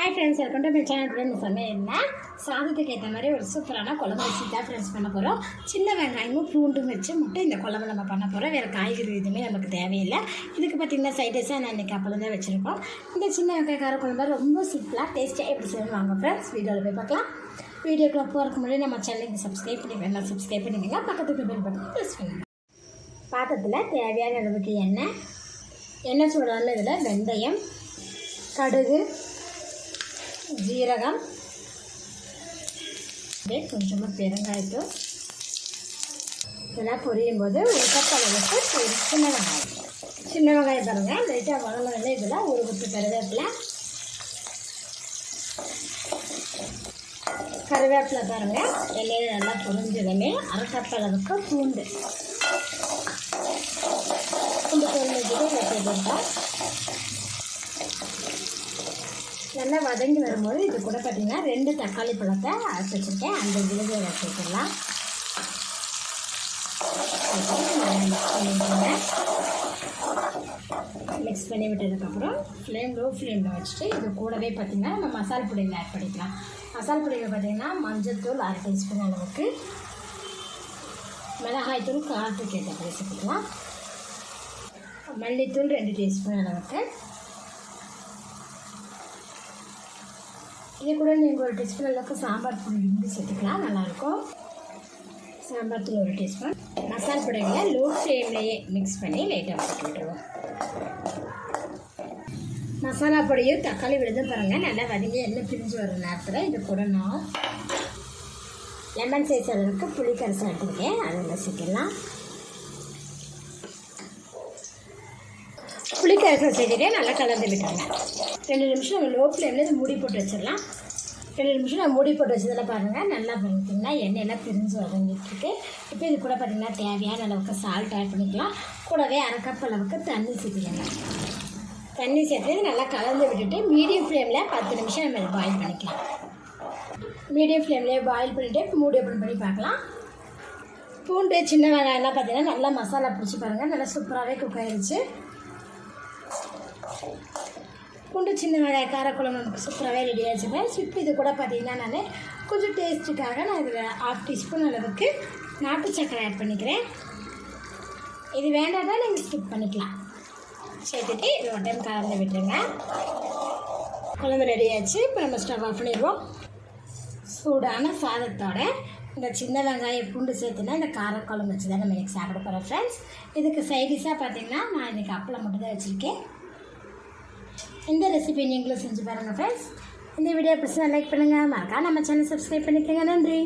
Hi friends welcome to my channel friend சமையல்னா சாதத்துக்கு ஏற்ற மாதிரி ஒரு சூப்பரான குழம்பு வச்சு தான் ஃப்ரெண்ட்ஸ் பண்ண போகிறோம் சின்ன வெங்காயமும் பூண்டும் வச்சு மட்டும் இந்த குழம்பு நம்ம பண்ண போகிறோம் வேறு காய்கறி எதுவுமே நமக்கு தேவையில்லை. இதுக்கு பார்த்திங்கன்னா சைடிஷாக நான் இன்றைக்கி அப்பளம் தான் வச்சுருக்கோம். இந்த சின்ன வெங்காய கார குழம்பு ரொம்ப சிம்பிளாக டேஸ்ட்டாக எப்படி செய்யணும் வாங்க ஃப்ரெண்ட்ஸ் வீடியோவில் போய் பார்க்கலாம். வீடியோக்குள்ள போகிறதுக்கு முன்னாடி நம்ம சேனலுக்கு சப்ஸ்கிரைப் பண்ணிக்கலாம் சப்ஸ்கிரைப் பண்ணிக்கோங்க. பக்கத்துக்கு பில் பட்டன் ப்ரெஸ் பண்ணுங்கள் பாத்திரத்தில் தேவையான அளவுக்கு எண்ணெய். எண்ணெய் சூடான இதில் வெந்தயம் கடுகு ஜீரகம். அப்படியே கொஞ்சமாக பெருங்காயத்தோ இதெல்லாம் பொரியும் போது ஒரு கப் அளவுக்கு ஒரு சின்ன வெங்காயம். சின்ன வெங்காயம் தருங்க லைட்டாக வளர்ந்ததில் இதில் ஒரு குத்து கருவேப்பிலை. கருவேப்பிலை பாருங்கள் எண்ணெயில் நல்லா பொரிஞ்சதுமே அரை கப் அளவுக்கு பூண்டு. பூண்டு பொருள் வச்சுட்டு வெட்டி போட்டோம் நல்லா வதங்கி வரும்போது இது கூட பார்த்தீங்கன்னா ரெண்டு தக்காளி பழத்தை அரைச்சி வச்சுருக்கேன். அந்த விழுதை வச்சுக்கலாம் மிக்ஸ் பண்ணி விட்டதுக்கப்புறம் ஃப்ளேம் லோ ஃப்ளேமில் வச்சுட்டு இது கூடவே பார்த்திங்கன்னா நம்ம மசால் பொடியில் ஆட் பண்ணிக்கலாம். மசால் பொடியில் பார்த்திங்கன்னா மஞ்சள்தூள் அரை டீஸ்பூன் அளவுக்கு மிளகாய்த்தூள் காரத்துக்கு ஏற்றபடி சேர்த்துக்கலாம். மல்லித்தூள் ரெண்டு டீஸ்பூன் அளவுக்கு. இது கூட நீங்கள் ஒரு டீஸ்பூன் அளவுக்கு சாம்பார் பொடி இருந்து சேர்த்துக்கலாம். நல்லாயிருக்கும். சாம்பார் தூள் ஒரு டீஸ்பூன். மசால் பொடிகளை லோ ஃப்ளேம்லேயே மிக்ஸ் பண்ணி லைட்டாக வச்சு விட்டுருவோம். மசாலா பொடியும் தக்காளி விழுது பாருங்கள் நல்லா வதங்கி எண்ணெய் பிரிஞ்சு வர நேரத்தில் இது கூட நான் லெமன் சைஸ் அளவுக்கு புளி கரைச்சி எடுத்துருக்கேன் அதில் சேர்த்துடலாம். புளி கரைசல் நல்லா கலந்து விட்டாங்க ரெண்டு நிமிஷம் நம்ம லோ ஃப்ளேமில் இது மூடி போட்டு வச்சிடலாம். ரெண்டு நிமிஷம் நான் மூடி போட்டு வச்சதில் பாருங்கள் நல்லா பண்ணிட்டிங்கன்னா எண்ணெயெல்லாம் பிரிஞ்சு வதங்கிட்டுருக்கு. இப்போ இது கூட பார்த்திங்கன்னா தேவையான அளவுக்கு சால்ட் ஆட் பண்ணிக்கலாம். கூடவே அரை கப் அளவுக்கு தண்ணி சேர்த்துக்கங்க. தண்ணி சேர்த்து நல்லா கலந்து விட்டுட்டு மீடியம் ஃப்ளேமில் பத்து நிமிஷம் நம்ம இதை பாயில் பண்ணிக்கலாம். மீடியம் ஃப்ளேம்லேயே பாயில் பண்ணிவிட்டு மூடி ஓப்பன் பண்ணி பார்க்கலாம். பூண்டு சின்ன வெங்காயம்லாம் பார்த்தீங்கன்னா நல்லா மசாலா பிடிச்சி பாருங்கள் நல்லா சூப்பராகவே குக் ஆயிடுச்சு பூண்டு சின்ன வெங்காய காரக்குழம்பு நமக்கு சூப்பராகவே ரெடி ஆச்சுப்பேன் இப்போ இது கூட பார்த்தீங்கன்னா நான் கொஞ்சம் டேஸ்ட்டுக்காக நான் இதில் ஹாஃப் டீஸ்பூன் அளவுக்கு நாட்டு சக்கரை ஆட் பண்ணிக்கிறேன். இது வேண்டாம்னா நீங்கள் ஸ்கிப் பண்ணிக்கலாம். சேர்த்துட்டு இது ஒரு டைம் கலந்து விட்டுருங்க. குழம்பு ரெடி ஆச்சு. இப்போ நம்ம ஸ்டவ் ஆஃப் பண்ணிடுவோம். சூடான சாதத்தோட இந்த சின்ன வெங்காயம் பூண்டு சேர்த்துனா இந்த காரக்குழம்பு வச்சு தான் நம்ம இன்றைக்கி சாப்பிட போகிறோம் ஃப்ரெண்ட்ஸ் இதுக்கு சைடிஷாக பார்த்தீங்கன்னா நான் இன்றைக்கி அப்பளம் மட்டும் தான் வச்சுருக்கேன். இந்த ரெசிபி நீங்களும் செஞ்சு பாருங்கள் ஃப்ரெண்ட்ஸ் இந்த வீடியோ பிடிச்சா லைக் பண்ணுங்கள் மறக்காம நம்ம சேனல் சப்ஸ்கிரைப் பண்ணிக்கோங்க. நன்றி.